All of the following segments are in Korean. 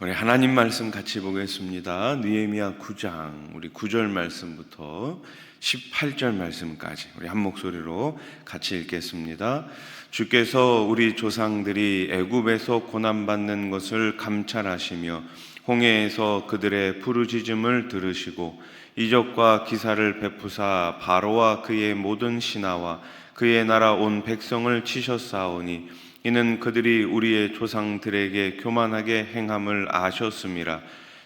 우리 하나님 말씀 같이 보겠습니다. 느헤미야 9장 우리 9절 말씀부터 18절 말씀까지 우리 한 목소리로 같이 읽겠습니다. 주께서 우리 조상들이 애굽에서 고난 받는 것을 감찰하시며 홍해에서 그들의 부르짖음을 들으시고 이적과 기사를 베푸사 바로와 그의 모든 신하와 그의 나라 온 백성을 치셨사오니 이는 그들이 우리의 조상들에게 교만하게 행함을 아셨음이라.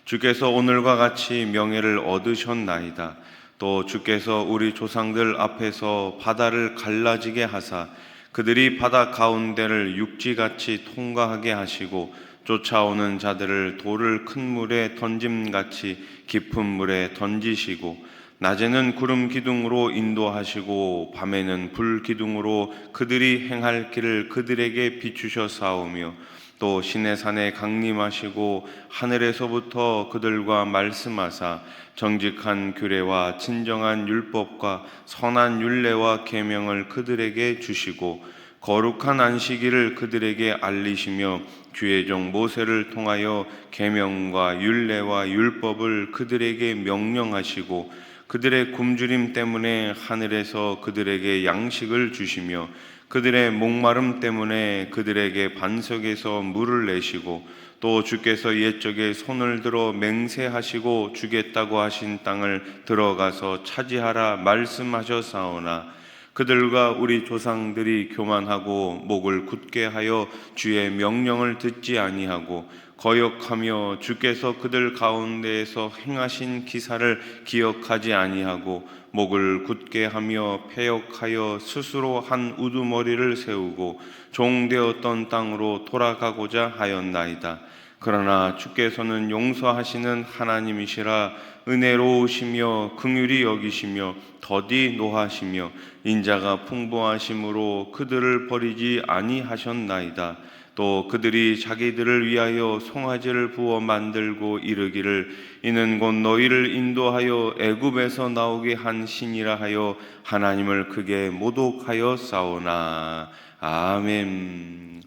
주께서 오늘과 같이 명예를 얻으셨나이다. 또 주께서 우리 조상들 앞에서 바다를 갈라지게 하사 그들이 바다 가운데를 육지같이 통과하게 하시고 쫓아오는 자들을 돌을 큰 물에 던짐같이 깊은 물에 던지시고 낮에는 구름 기둥으로 인도하시고 밤에는 불 기둥으로 그들이 행할 길을 그들에게 비추셨사오며 또 신의 산에 강림하시고 하늘에서부터 그들과 말씀하사 정직한 규례와 진정한 율법과 선한 율례와 계명을 그들에게 주시고 거룩한 안식일을 그들에게 알리시며 주의 종 모세를 통하여 계명과 율례와 율법을 그들에게 명령하시고 그들의 굶주림 때문에 하늘에서 그들에게 양식을 주시며 그들의 목마름 때문에 그들에게 반석에서 물을 내시고 또 주께서 옛적에 손을 들어 맹세하시고 주겠다고 하신 땅을 들어가서 차지하라 말씀하셨사오나 그들과 우리 조상들이 교만하고 목을 굳게 하여 주의 명령을 듣지 아니하고 거역하며 주께서 그들 가운데에서 행하신 기사를 기억하지 아니하고 목을 굳게 하며 패역하여 스스로 한 우두머리를 세우고 종되었던 땅으로 돌아가고자 하였나이다. 그러나 주께서는 용서하시는 하나님이시라 은혜로우시며 긍휼히 여기시며 더디 노하시며 인자가 풍부하심으로 그들을 버리지 아니하셨나이다. 또 그들이 자기들을 위하여 송아지를 부어 만들고 이르기를 이는 곧 너희를 인도하여 애굽에서 나오게 한 신이라 하여 하나님을 크게 모독하여 싸우나. 아멘.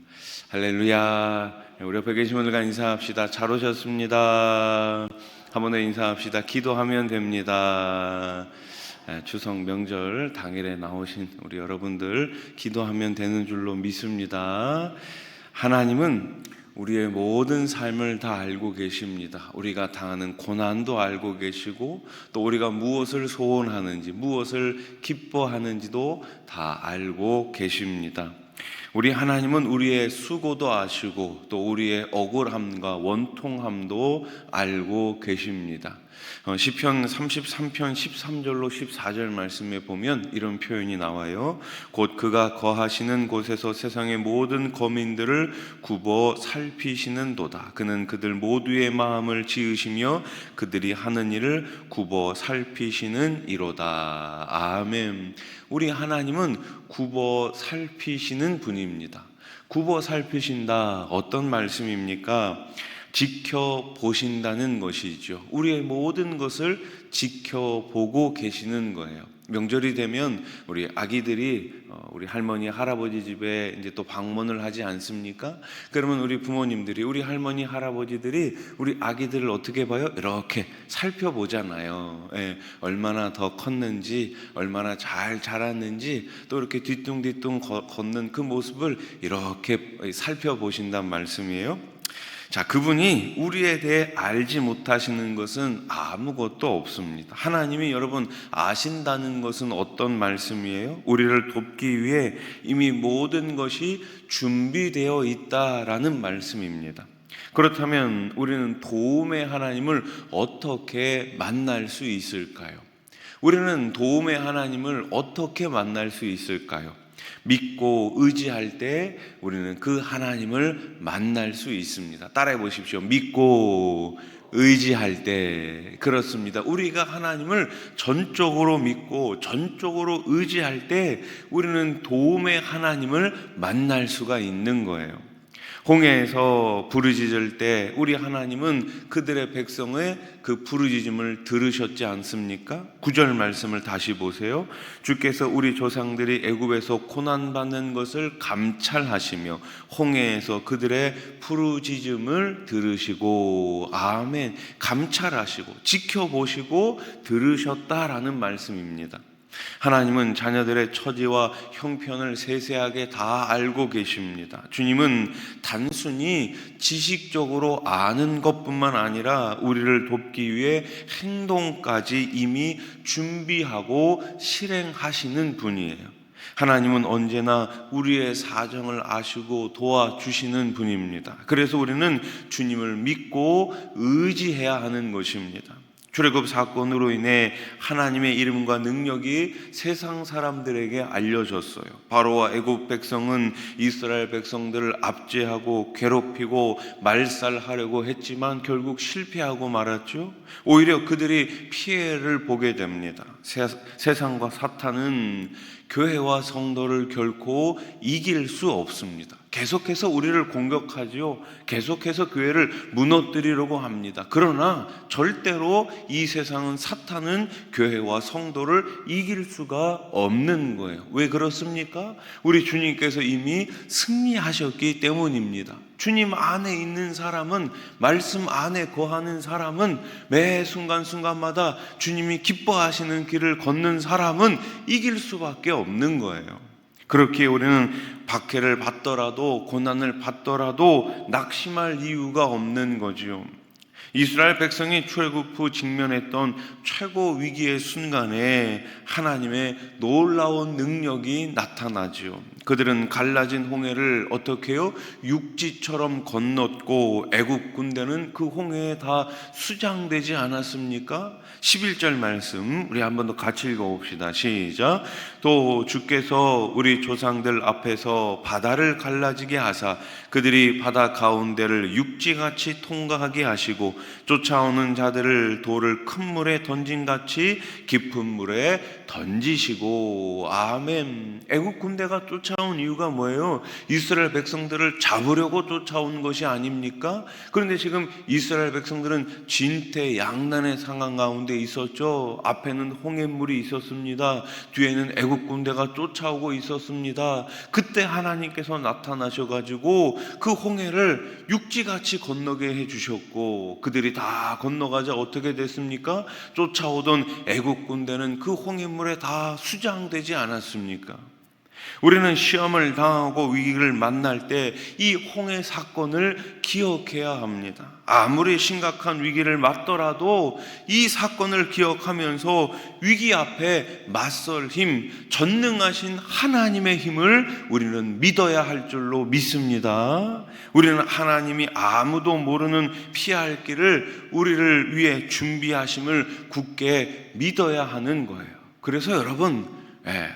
할렐루야. 우리 옆에 계신 분들과 인사합시다. 잘 오셨습니다. 한 번 더 인사합시다. 기도하면 됩니다. 예, 추석 명절 당일에 나오신 우리 여러분들 기도하면 되는 줄로 믿습니다. 하나님은 우리의 모든 삶을 다 알고 계십니다. 우리가 당하는 고난도 알고 계시고 또 우리가 무엇을 소원하는지 무엇을 기뻐하는지도 다 알고 계십니다. 우리 하나님은 우리의 수고도 아시고 또 우리의 억울함과 원통함도 알고 계십니다. 어, 시편 33편 13절로 14절 말씀에 보면 이런 표현이 나와요. 곧 그가 거하시는 곳에서 세상의 모든 거민들을 굽어 살피시는도다. 그는 그들 모두의 마음을 지으시며 그들이 하는 일을 굽어 살피시는 이로다. 아멘. 우리 하나님은 굽어 살피시는 분 입니다. 굽어 살피신다. 어떤 말씀입니까? 지켜보신다는 것이죠. 우리의 모든 것을 지켜보고 계시는 거예요. 명절이 되면 우리 아기들이 어, 우리 할머니 할아버지 집에 이제 또 방문을 하지 않습니까? 그러면 우리 부모님들이 우리 할머니 할아버지들이 우리 아기들을 어떻게 봐요? 이렇게 살펴보잖아요. 예, 얼마나 더 컸는지, 얼마나 잘 자랐는지 또 이렇게 뒤뚱뒤뚱 걷는 그 모습을 이렇게 살펴보신단 말씀이에요. 자, 그분이 우리에 대해 알지 못하시는 것은 아무것도 없습니다. 하나님이 여러분 아신다는 것은 어떤 말씀이에요? 우리를 돕기 위해 이미 모든 것이 준비되어 있다라는 말씀입니다. 그렇다면 우리는 도움의 하나님을 어떻게 만날 수 있을까요? 우리는 도움의 하나님을 어떻게 만날 수 있을까요? 믿고 의지할 때 우리는 그 하나님을 만날 수 있습니다. 따라해 보십시오. 믿고 의지할 때 그렇습니다. 우리가 하나님을 전적으로 믿고 전적으로 의지할 때 우리는 도움의 하나님을 만날 수가 있는 거예요. 홍해에서 부르짖을 때 우리 하나님은 그들의 백성의 그 부르짖음을 들으셨지 않습니까? 구절 말씀을 다시 보세요. 주께서 우리 조상들이 애굽에서 고난 받는 것을 감찰하시며 홍해에서 그들의 부르짖음을 들으시고 아멘 감찰하시고 지켜보시고 들으셨다라는 말씀입니다. 하나님은 자녀들의 처지와 형편을 세세하게 다 알고 계십니다. 주님은 단순히 지식적으로 아는 것뿐만 아니라 우리를 돕기 위해 행동까지 이미 준비하고 실행하시는 분이에요. 하나님은 언제나 우리의 사정을 아시고 도와주시는 분입니다. 그래서 우리는 주님을 믿고 의지해야 하는 것입니다. 출애굽 사건으로 인해 하나님의 이름과 능력이 세상 사람들에게 알려졌어요. 바로와 애굽 백성은 이스라엘 백성들을 압제하고 괴롭히고 말살하려고 했지만 결국 실패하고 말았죠. 오히려 그들이 피해를 보게 됩니다. 세, 세상과 사탄은 교회와 성도를 결코 이길 수 없습니다. 계속해서 우리를 공격하지요. 계속해서 교회를 무너뜨리려고 합니다. 그러나 절대로 이 세상은 사탄은 교회와 성도를 이길 수가 없는 거예요. 왜 그렇습니까? 우리 주님께서 이미 승리하셨기 때문입니다. 주님 안에 있는 사람은 말씀 안에 거하는 사람은 매 순간순간마다 주님이 기뻐하시는 길을 걷는 사람은 이길 수밖에 없는 거예요. 그렇기에 우리는 박해를 받더라도 고난을 받더라도 낙심할 이유가 없는 거지요. 이스라엘 백성이 출애굽 후 직면했던 최고 위기의 순간에 하나님의 놀라운 능력이 나타나지요. 그들은 갈라진 홍해를 어떻게 해요? 육지처럼 건넜고 애국 군대는 그 홍해에 다 수장되지 않았습니까? 11절 말씀 우리 한 번 더 같이 읽어 봅시다. 시작. 또 주께서 우리 조상들 앞에서 바다를 갈라지게 하사 그들이 바다 가운데를 육지같이 통과하게 하시고 쫓아오는 자들을 돌을 큰 물에 던진 같이 깊은 물에 던지시고 아멘. 애국 군대가 쫓아 온 이유가 뭐예요? 이스라엘 백성들을 잡으려고 쫓아온 것이 아닙니까? 그런데 지금 이스라엘 백성들은 진퇴양난의 상황 가운데 있었죠. 앞에는 홍해물이 있었습니다. 뒤에는 애국 군대가 쫓아오고 있었습니다. 그때 하나님께서 나타나셔 가지고 그 홍해를 육지같이 건너게 해 주셨고 그들이 다 건너가자 어떻게 됐습니까? 쫓아오던 애국 군대는 그 홍해물에 다 수장되지 않았습니까? 우리는 시험을 당하고 위기를 만날 때 이 홍해 사건을 기억해야 합니다. 아무리 심각한 위기를 맞더라도 이 사건을 기억하면서 위기 앞에 맞설 힘, 전능하신 하나님의 힘을 우리는 믿어야 할 줄로 믿습니다. 우리는 하나님이 아무도 모르는 피할 길을 우리를 위해 준비하심을 굳게 믿어야 하는 거예요. 그래서 여러분, 예,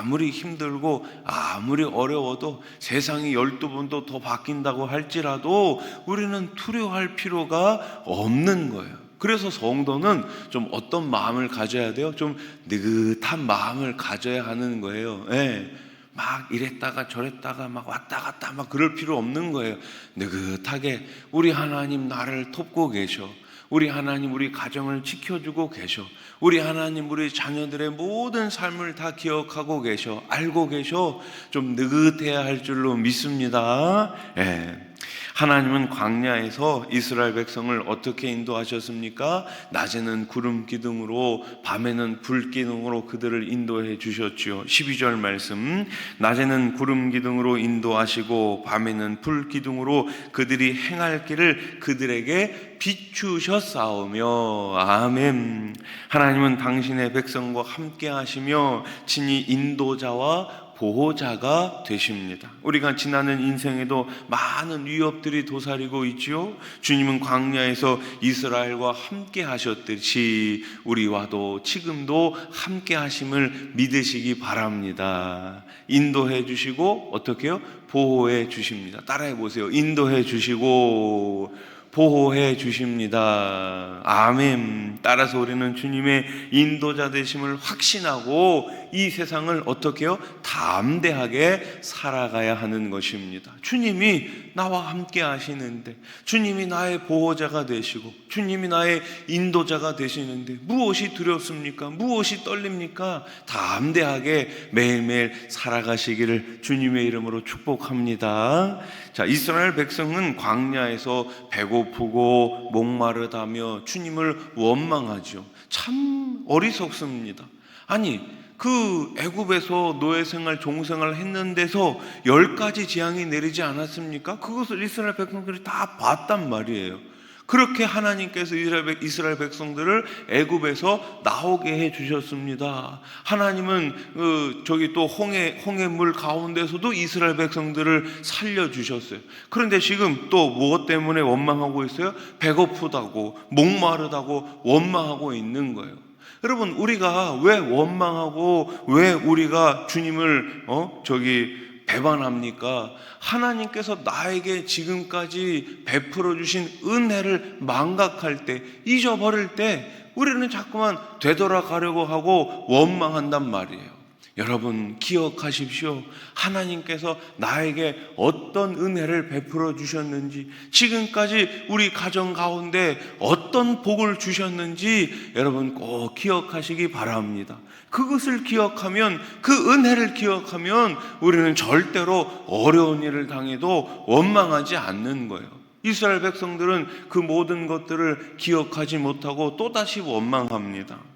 아무리 힘들고 아무리 어려워도 세상이 열두 번도 더 바뀐다고 할지라도 우리는 두려워할 필요가 없는 거예요. 그래서 성도는 좀 어떤 마음을 가져야 돼요? 좀 느긋한 마음을 가져야 하는 거예요. 예. 막 이랬다가 저랬다가 막 왔다 갔다 막 그럴 필요 없는 거예요. 느긋하게 우리 하나님 나를 돕고 계셔. 우리 하나님 우리 가정을 지켜주고 계셔. 우리 하나님 우리 자녀들의 모든 삶을 다 기억하고 계셔. 알고 계셔. 좀 느긋해야 할 줄로 믿습니다. 예. 하나님은 광야에서 이스라엘 백성을 어떻게 인도하셨습니까? 낮에는 구름 기둥으로 밤에는 불 기둥으로 그들을 인도해 주셨지요. 12절 말씀. 낮에는 구름 기둥으로 인도하시고 밤에는 불 기둥으로 그들이 행할 길을 그들에게 비추셨사오며 아멘. 하나님은 당신의 백성과 함께 하시며 친히 인도자와 보호자가 되십니다. 우리가 지나는 인생에도 많은 위협들이 도사리고 있지요. 주님은 광야에서 이스라엘과 함께 하셨듯이 우리와도 지금도 함께 하심을 믿으시기 바랍니다. 인도해 주시고 어떻게요? 보호해 주십니다. 따라해 보세요. 인도해 주시고 보호해 주십니다. 아멘. 따라서 우리는 주님의 인도자 되심을 확신하고 이 세상을 어떻게요? 담대하게 살아가야 하는 것입니다. 주님이 나와 함께 하시는데, 주님이 나의 보호자가 되시고, 주님이 나의 인도자가 되시는데, 무엇이 두렵습니까? 무엇이 떨립니까? 담대하게 매일매일 살아가시기를 주님의 이름으로 축복합니다. 자, 이스라엘 백성은 광야에서 배고프고 목마르다며 주님을 원망하죠. 참 어리석습니다. 아니, 그 애굽에서 노예 생활, 종생활 했는데서 열 가지 재앙이 내리지 않았습니까? 그것을 이스라엘 백성들이 다 봤단 말이에요. 그렇게 하나님께서 이스라엘, 백성들을 애굽에서 나오게 해 주셨습니다. 하나님은 그 저기 또 홍해 홍해 물 가운데서도 이스라엘 백성들을 살려 주셨어요. 그런데 지금 또 무엇 때문에 원망하고 있어요? 배고프다고 목마르다고 원망하고 있는 거예요. 여러분 우리가 왜 원망하고 왜 우리가 주님을 어 저기 배반합니까? 하나님께서 나에게 지금까지 베풀어 주신 은혜를 망각할 때 잊어버릴 때 우리는 자꾸만 되돌아가려고 하고 원망한단 말이에요. 여러분 기억하십시오. 하나님께서 나에게 어떤 은혜를 베풀어 주셨는지, 지금까지 우리 가정 가운데 어떤 복을 주셨는지 여러분 꼭 기억하시기 바랍니다. 그것을 기억하면 그 은혜를 기억하면 우리는 절대로 어려운 일을 당해도 원망하지 않는 거예요. 이스라엘 백성들은 그 모든 것들을 기억하지 못하고 또다시 원망합니다.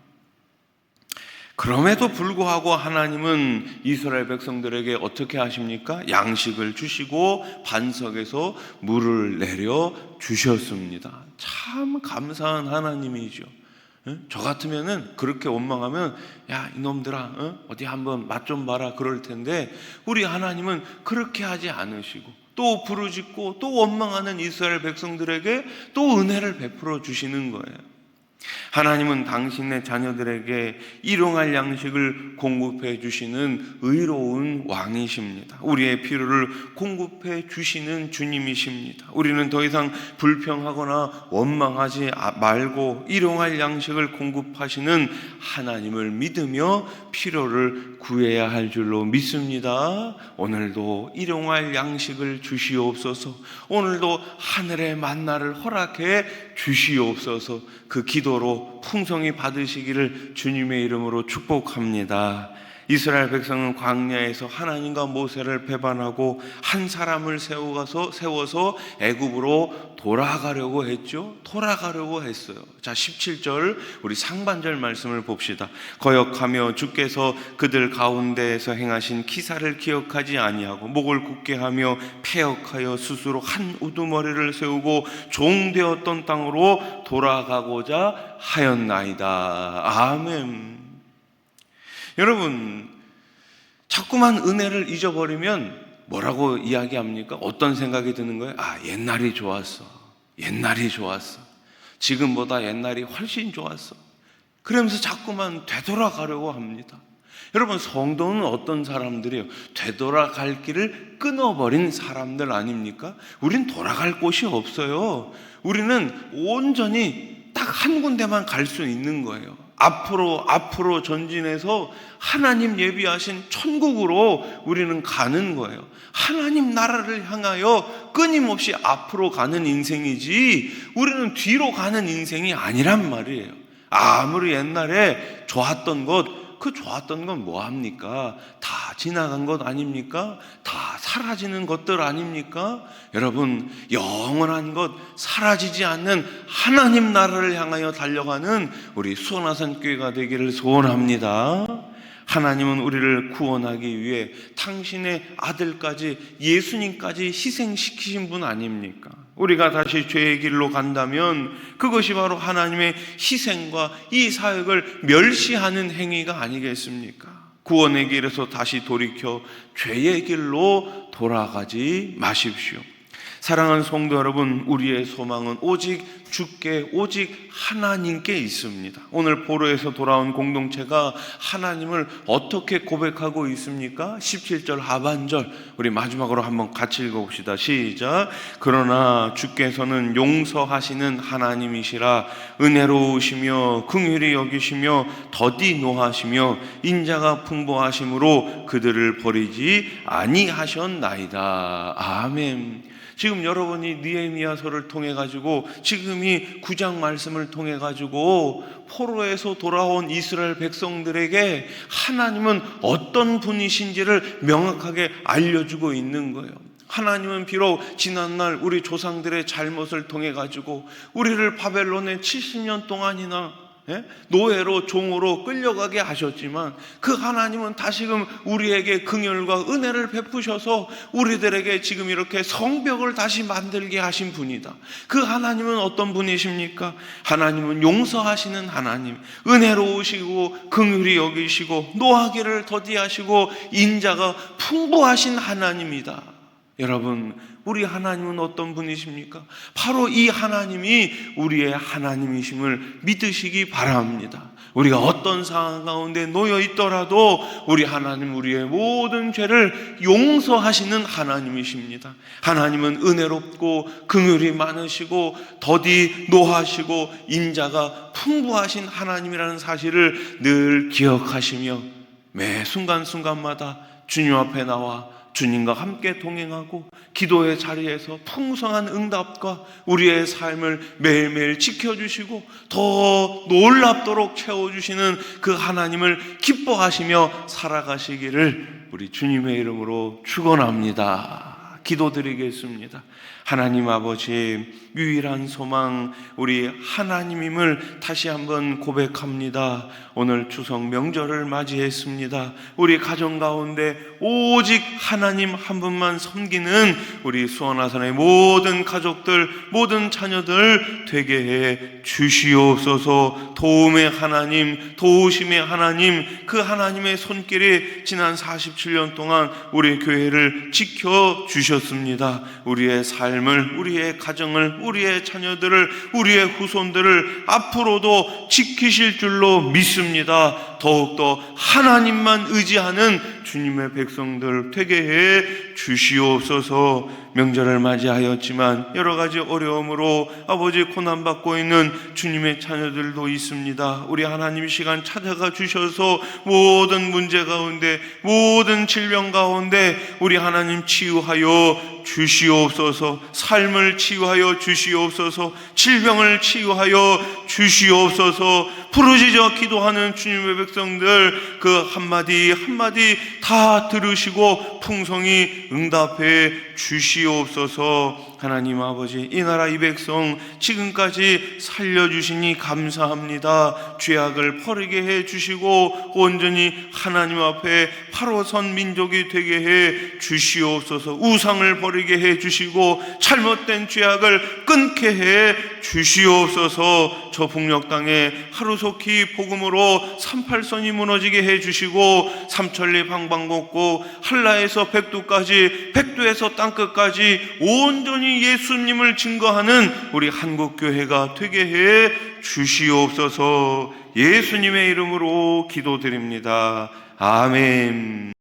그럼에도 불구하고 하나님은 이스라엘 백성들에게 어떻게 하십니까? 양식을 주시고 반석에서 물을 내려 주셨습니다. 참 감사한 하나님이죠. 응? 저 같으면은 그렇게 원망하면 야 이놈들아 응? 어디 한번 맛 좀 봐라 그럴 텐데 우리 하나님은 그렇게 하지 않으시고 또 부르짖고 또 원망하는 이스라엘 백성들에게 또 은혜를 베풀어 주시는 거예요. 하나님은 당신의 자녀들에게 일용할 양식을 공급해 주시는 의로운 왕이십니다. 우리의 필요를 공급해 주시는 주님이십니다. 우리는 더 이상 불평하거나 원망하지 말고 일용할 양식을 공급하시는 하나님을 믿으며 필요를 구해야 할 줄로 믿습니다. 오늘도 일용할 양식을 주시옵소서. 오늘도 하늘의 만나를 허락해 주시옵소서. 그 기도로 풍성히 받으시기를 주님의 이름으로 축복합니다. 이스라엘 백성은 광야에서 하나님과 모세를 배반하고 한 사람을 세워가서 세워서 애굽으로 돌아가려고 했죠. 돌아가려고 했어요. 자, 17절 우리 상반절 말씀을 봅시다. 거역하며 주께서 그들 가운데에서 행하신 기사를 기억하지 아니하고 목을 굳게 하며 폐역하여 스스로 한 우두머리를 세우고 종되었던 땅으로 돌아가고자 하였나이다. 아멘. 여러분, 자꾸만 은혜를 잊어버리면 뭐라고 이야기합니까? 어떤 생각이 드는 거예요? 아, 옛날이 좋았어. 옛날이 좋았어. 지금보다 옛날이 훨씬 좋았어. 그러면서 자꾸만 되돌아가려고 합니다. 여러분, 성도는 어떤 사람들이에요? 되돌아갈 길을 끊어버린 사람들 아닙니까? 우린 돌아갈 곳이 없어요. 우리는 온전히 딱 한 군데만 갈 수 있는 거예요. 앞으로 앞으로 전진해서 하나님 예비하신 천국으로 우리는 가는 거예요. 하나님 나라를 향하여 끊임없이 앞으로 가는 인생이지 우리는 뒤로 가는 인생이 아니란 말이에요. 아무리 옛날에 좋았던 것 그 좋았던 건 뭐합니까? 다 지나간 것 아닙니까? 다 사라지는 것들 아닙니까? 여러분, 영원한 것, 사라지지 않는 하나님 나라를 향하여 달려가는 우리 수원하산 교회가 되기를 소원합니다. 하나님은 우리를 구원하기 위해 당신의 아들까지 예수님까지 희생시키신 분 아닙니까? 우리가 다시 죄의 길로 간다면 그것이 바로 하나님의 희생과 이 사역을 멸시하는 행위가 아니겠습니까? 구원의 길에서 다시 돌이켜 죄의 길로 돌아가지 마십시오. 사랑하는 성도 여러분, 우리의 소망은 오직 주께, 오직 하나님께 있습니다. 오늘 보로에서 돌아온 공동체가 하나님을 어떻게 고백하고 있습니까? 17절 하반절, 우리 마지막으로 한번 같이 읽어봅시다. 시작. 그러나 주께서는 용서하시는 하나님이시라 은혜로우시며 긍휼히 여기시며 더디 노하시며 인자가 풍부하심으로 그들을 버리지 아니하셨나이다. 아멘. 지금 여러분이 느헤미야서를 통해 가지고 지금 이 구장 말씀을 통해 가지고 포로에서 돌아온 이스라엘 백성들에게 하나님은 어떤 분이신지를 명확하게 알려주고 있는 거예요. 하나님은 비록 지난날 우리 조상들의 잘못을 통해 가지고 우리를 바벨론에 70년 동안이나 예? 노예로 종으로 끌려가게 하셨지만 그 하나님은 다시금 우리에게 긍휼과 은혜를 베푸셔서 우리들에게 지금 이렇게 성벽을 다시 만들게 하신 분이다. 그 하나님은 어떤 분이십니까? 하나님은 용서하시는 하나님, 은혜로우시고 긍휼히 여기시고 노하기를 더디하시고 인자가 풍부하신 하나님이다. 여러분, 우리 하나님은 어떤 분이십니까? 바로 이 하나님이 우리의 하나님이심을 믿으시기 바랍니다. 우리가 어떤 상황 가운데 놓여 있더라도 우리 하나님 우리의 모든 죄를 용서하시는 하나님이십니다. 하나님은 은혜롭고 긍휼이 많으시고 더디 노하시고 인자가 풍부하신 하나님이라는 사실을 늘 기억하시며 매 순간순간마다 주님 앞에 나와 주님과 함께 동행하고 기도의 자리에서 풍성한 응답과 우리의 삶을 매일매일 지켜주시고 더 놀랍도록 채워주시는 그 하나님을 기뻐하시며 살아가시기를 우리 주님의 이름으로 축원합니다. 기도드리겠습니다. 하나님 아버지 유일한 소망 우리 하나님임을 다시 한번 고백합니다. 오늘 추석 명절을 맞이했습니다. 우리 가정 가운데 오직 하나님 한 분만 섬기는 우리 수원아산의 모든 가족들, 모든 자녀들 되게 해 주시옵소서. 도움의 하나님, 도우심의 하나님, 그 하나님의 손길이 지난 47년 동안 우리 교회를 지켜 주셨습니다. 우리의 삶을, 우리의 가정을, 우리의 자녀들을, 우리의 후손들을 앞으로도 지키실 줄로 믿습니다. 더욱더 하나님만 의지하는 주님의 백성들 되게 해 주시옵소서. 명절을 맞이하였지만 여러 가지 어려움으로 아버지 고난받고 있는 주님의 자녀들도 있습니다. 우리 하나님 시간 찾아가 주셔서 모든 문제 가운데 모든 질병 가운데 우리 하나님 치유하여 주시옵소서. 삶을 치유하여 주시옵소서. 질병을 치유하여 주시옵소서 부르짖어 기도하는 주님의 백성들 그 한마디 한마디 다 들으시고 풍성히 응답해 주시옵소서 하나님 아버지 이 나라 이 백성 지금까지 살려주시니 감사합니다. 죄악을 버리게 해 주시고 온전히 하나님 앞에 바로 선 민족이 되게 해 주시옵소서. 우상을 버리게 해 주시고 잘못된 죄악을 끊게 해 주시옵소서. 저 북녘 땅에 하루속히 복음으로 38선이 무너지게 해 주시고 삼천리 방방곡곡 한라에서 백두까지 백두에서 땅끝까지 온전히 예수님을 증거하는 우리 한국 교회가 되게 해 주시옵소서 예수님의 이름으로 기도드립니다. 아멘.